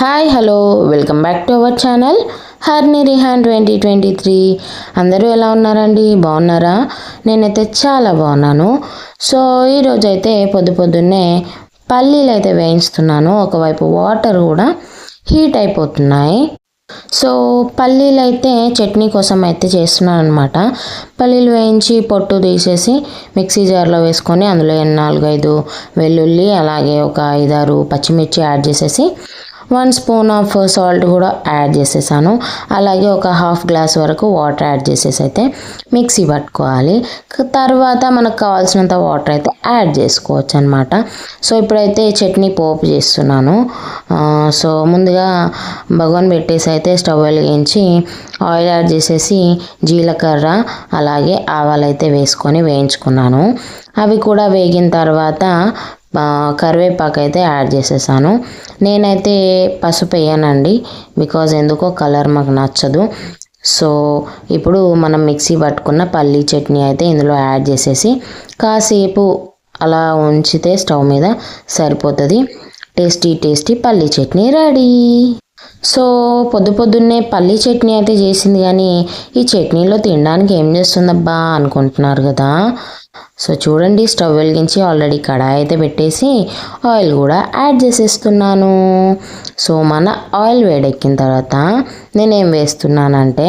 Hi hello. Welcome back to our channel Harni Rihan twenty twenty three. అందరూ ఎలా ఉన్నారండి? బాగున్నారా? నేనైతే చాలా బాగున్నాను. సో ఈరోజైతే పొద్దు పొద్దున్నే పల్లీలు అయితే వేయించుతున్నాను. ఒకవైపు వాటర్ కూడా హీట్ అయిపోతున్నాయి. సో పల్లీలు అయితే చట్నీ కోసం అయితే చేస్తున్నాను అనమాట పల్లీలు వేయించి పొట్టు తీసేసి మిక్సీ జార్లో వేసుకొని అందులో నాలుగైదు వెల్లుల్లి అలాగే ఒక ఐదారు పచ్చిమిర్చి యాడ్ చేసేసి వన్ స్పూన్ ఆఫ్ సాల్ట్ కూడా యాడ్ చేసేసాను. అలాగే ఒక హాఫ్ గ్లాస్ వరకు వాటర్ యాడ్ చేసేసి అయితే మిక్సీ పట్టుకోవాలి. తర్వాత మనకు కావాల్సినంత వాటర్ అయితే యాడ్ చేసుకోవచ్చు అనమాట సో ఇప్పుడైతే చట్నీ పోపు చేస్తున్నాను. సో ముందుగా భగవాన్ పెట్టేసి అయితే స్టవ్ వెలిగించి ఆయిల్ యాడ్ చేసేసి జీలకర్ర అలాగే ఆవాలు అయితే వేసుకొని వేయించుకున్నాను. అవి కూడా వేగిన తర్వాత కరివేపాకు అయితే యాడ్ చేసేసాను. నేనైతే పసుపు వేయనండి బికాజ్ ఎందుకో కలర్ మాకు నచ్చదు. సో ఇప్పుడు మనం మిక్సీ పట్టుకున్న పల్లీ చట్నీ అయితే ఇందులో యాడ్ చేసేసి కాసేపు అలా ఉంచితే స్టవ్ మీద సరిపోతుంది. టేస్టీ టేస్టీ పల్లీ చట్నీ రెడీ. సో పొద్దు పొద్దున్నే పల్లీ చట్నీ అయితే చేసింది కానీ ఈ చట్నీలో తినడానికి ఏం చేస్తుందబ్బా అనుకుంటున్నారు కదా. సో చూడండి స్టవ్ వెలిగించి ఆల్రెడీ కడాయి అయితే పెట్టేసి ఆయిల్ కూడా యాడ్ చేసేస్తున్నాను. సో మన ఆయిల్ వేడెక్కిన తర్వాత నేనేం వేస్తున్నానంటే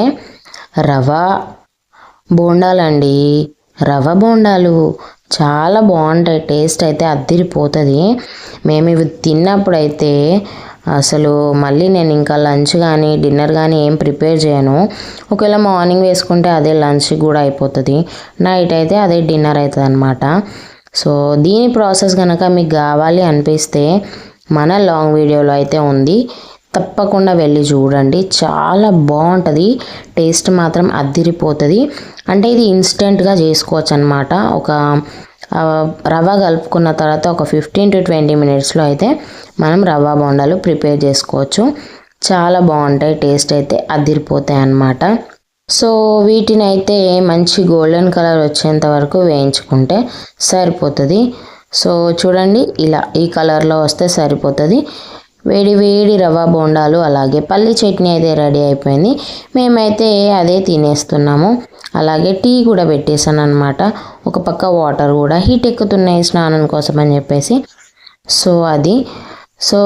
రవ బోండాలండి. రవ బోండాలు చాలా బాగుంటాయి టేస్ట్ అయితే అద్దిరిపోతుంది. మేము ఇవి తిన్నప్పుడైతే అసలు మళ్ళీ నేను ఇంకా లంచ్ కానీ డిన్నర్ కానీ ఏం ప్రిపేర్ చేయను. ఒకవేళ మార్నింగ్ వేసుకుంటే అదే లంచ్ కూడా అయిపోతుంది. నైట్ అయితే అదే డిన్నర్ అవుతుంది అనమాట సో దీని ప్రాసెస్ కనుక మీకు కావాలి అనిపిస్తే మన లాంగ్ వీడియోలో అయితే ఉంది. తప్పకుండా వెళ్ళి చూడండి. చాలా బాగుంటుంది. టేస్ట్ మాత్రం అద్దిరిపోతుంది. అంటే ఇది ఇన్స్టెంట్గా చేసుకోవచ్చు అనమాట ఒక రవ్వ కలుపుకున్న తర్వాత ఒక ఫిఫ్టీన్ టు ట్వంటీ మినిట్స్లో అయితే మనం రవ్వ బొండాలు ప్రిపేర్ చేసుకోవచ్చు. చాలా బాగుంటాయి టేస్ట్ అయితే అదిరిపోతాయి అన్నమాట. సో వీటిని అయితే మంచి గోల్డెన్ కలర్ వచ్చేంత వరకు వేయించుకుంటే సరిపోతుంది. సో చూడండి ఇలా ఈ కలర్లో వస్తే సరిపోతుంది. వేడి వేడి రవ్వ బోండాలు అలాగే పల్లి చట్నీ అయితే రెడీ అయిపోయింది. మేమైతే అదే తినేస్తున్నాము. అలాగే టీ కూడా పెట్టేశాను అనమాట ఒక పక్క వాటర్ కూడా హీట్ ఎక్కుతున్నాయి స్నానం కోసం అని చెప్పేసి. సో అది. సో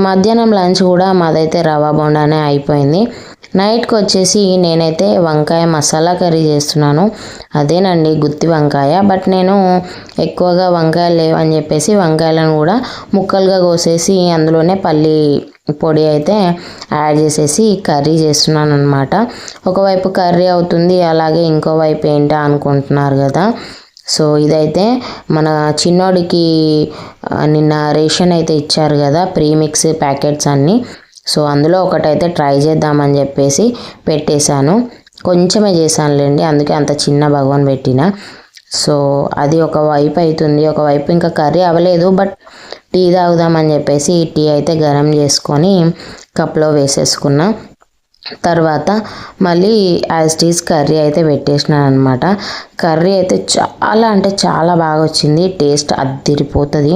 మధ్యాహ్నం లంచ్ కూడా మాదైతే రవా బొండానే అయిపోయింది. నైట్కి వచ్చేసి నేనైతే వంకాయ మసాలా కర్రీ చేస్తున్నాను. అదేనండి గుత్తి వంకాయ. బట్ నేను ఎక్కువగా వంకాయలు లేవని చెప్పేసి వంకాయలను కూడా ముక్కలుగా కోసేసి అందులోనే పల్లి పొడి అయితే యాడ్ చేసేసి కర్రీ చేస్తున్నాను అనమాట ఒకవైపు కర్రీ అవుతుంది అలాగే ఇంకోవైపు ఏంటా అనుకుంటున్నారు కదా. సో ఇదైతే మన చిన్నోడికి నిన్న రేషన్ అయితే ఇచ్చారు కదా ప్రీమిక్స్ ప్యాకెట్స్ అన్నీ. సో అందులో ఒకటైతే ట్రై చేద్దామని చెప్పేసి పెట్టేశాను. కొంచెమే చేశానులేండి అందుకే అంత చిన్న భగవాన్ పెట్టిన. సో అది ఒక వైపు అవుతుంది ఒకవైపు ఇంకా కర్రీ అవ్వలేదు బట్ టీ తాగుదామని చెప్పేసి టీ అయితే గరం చేసుకొని కప్లో వేసేసుకున్నా. తర్వాత మళ్ళీ యాజ్ టీస్ కర్రీ అయితే పెట్టేసినాను అనమాట కర్రీ అయితే చాలా అంటే చాలా బాగా వచ్చింది టేస్ట్ అద్దిరిపోతుంది.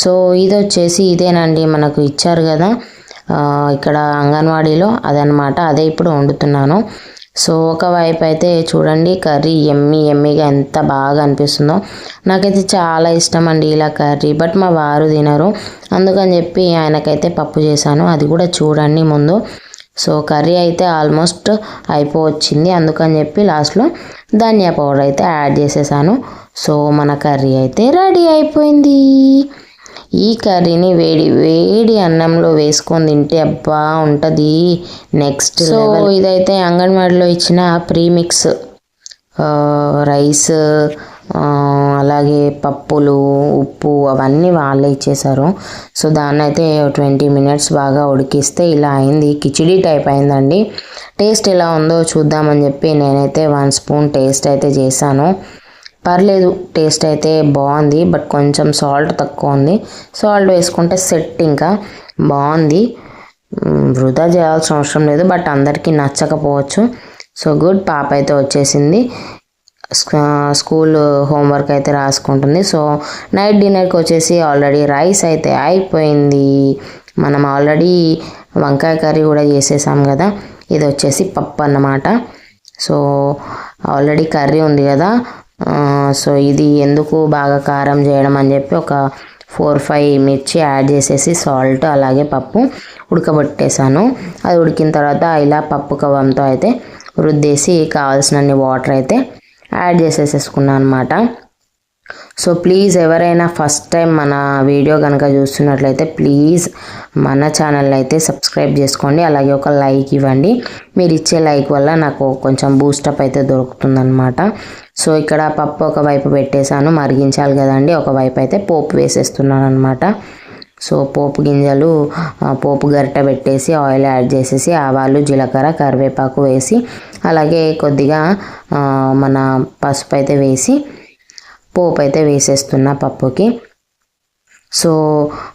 సో ఇది వచ్చేసి ఇదేనండి మనకు ఇచ్చారు కదా ఇక్కడ అంగన్వాడీలో అదనమాట అదే ఇప్పుడు వండుతున్నాను. సో ఒకవైపు అయితే చూడండి కర్రీ ఎమ్మి ఎమ్మిగా ఎంత బాగా అనిపిస్తుందో. నాకైతే చాలా ఇష్టం అండి ఇలా కర్రీ బట్ మా వారు తినరు. అందుకని చెప్పి ఆయనకైతే పప్పు చేశాను. అది కూడా చూడండి ముందు. సో కర్రీ అయితే ఆల్మోస్ట్ అయిపోవచ్చింది. అందుకని చెప్పి లాస్ట్లో ధనియా పౌడర్ అయితే యాడ్ చేసేసాను. సో మన కర్రీ అయితే రెడీ అయిపోయింది. ఈ కర్రీని వేడి వేడి అన్నంలో వేసుకొని తింటే అబ్బా ఉంటుంది. నెక్స్ట్ సో ఇదైతే అంగన్వాడిలో ఇచ్చిన ప్రీమిక్స్ రైస్ అలాగే పప్పులు ఉప్పు అవన్నీ వాళ్ళే ఇచ్చేసారు సో దాన్ని అయితే ట్వంటీ మినిట్స్ బాగా ఉడికిస్తే ఇలా అయింది. కిచిడీ టైప్ అయిందండి. టేస్ట్ ఎలా ఉందో చూద్దామని చెప్పి నేనైతే వన్ స్పూన్ టేస్ట్ అయితే చేశాను. పర్లేదు టేస్ట్ అయితే బాగుంది బట్ కొంచెం సాల్ట్ తక్కువ ఉంది. సాల్ట్ వేసుకుంటే సెట్ ఇంకా బాగుంది. వృధా చేయాల్సిన అవసరం లేదు బట్ అందరికీ నచ్చకపోవచ్చు. సో గుడ్ పాప అయితే వచ్చేసింది. స్కూల్ హోంవర్క్ అయితే రాసుకుంటుంది. సో నైట్ డిన్నర్కి వచ్చేసి ఆల్రెడీ రైస్ అయితే అయిపోయింది. మనం ఆల్రెడీ వంకాయ కర్రీ కూడా చేసేసాం కదా ఇది వచ్చేసి పప్పు అన్నమాట. సో ఆల్రెడీ కర్రీ ఉంది కదా సో ఇది ఎందుకు బాగా కారం చేయడం అని చెప్పి ఒక ఫోర్ ఫైవ్ మిర్చి యాడ్ చేసేసి సాల్ట్ అలాగే పప్పు ఉడకబెట్టేశాను. అది ఉడికిన తర్వాత ఇలా పప్పు కవంతో అయితే రుద్దేసి కావాల్సినన్ని వాటర్ అయితే యాడ్ చేసేసేసుకున్నాను అనమాట సో ప్లీజ్ ఎవరైనా ఫస్ట్ టైం మన వీడియో కనుక చూస్తున్నట్లయితే ప్లీజ్ మన ఛానల్ అయితే సబ్స్క్రైబ్ చేసుకోండి. అలాగే ఒక లైక్ ఇవ్వండి. మీరు ఇచ్చే లైక్ వల్ల నాకు కొంచెం బూస్టప్ అయితే దొరుకుతుందనమాట సో ఇక్కడ పప్పు ఒక వైపు పెట్టేశాను మరిగించాలి కదండి. ఒక వైపు అయితే పోపు వేసేస్తున్నాను అనమాట సో పోపు గింజలు పోపు గరిట పెట్టేసి ఆయిల్ యాడ్ చేసేసి ఆవాలు జీలకర్ర కరివేపాకు వేసి అలాగే కొద్దిగా మన పసుపు అయితే వేసి పోపు అయితే వేసేస్తున్నా పప్పుకి. సో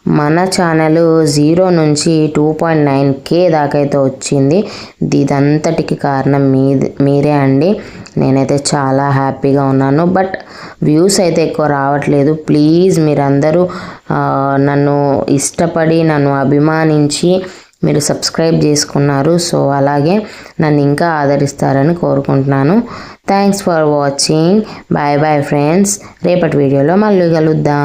మన ఛానల్ జీరో నుంచి టూ పాయింట్ నైన్ కే దాకైతే వచ్చింది. ఇదంతటికి కారణం మీ మీరే అండి. నేనైతే చాలా హ్యాపీగా ఉన్నాను. బట్ వ్యూస్ అయితే ఎక్కువ రావట్లేదు. ప్లీజ్ మీరందరూ నన్ను ఇష్టపడి నన్ను అభిమానించి మీరు సబ్స్క్రైబ్ చేసుకున్నారు. సో అలాగే నన్ను ఇంకా ఆదరిస్తారని కోరుకుంటున్నాను. Thanks for watching. Bye bye friends. రేపటి వీడియోలో మళ్ళీ కలుద్దాం.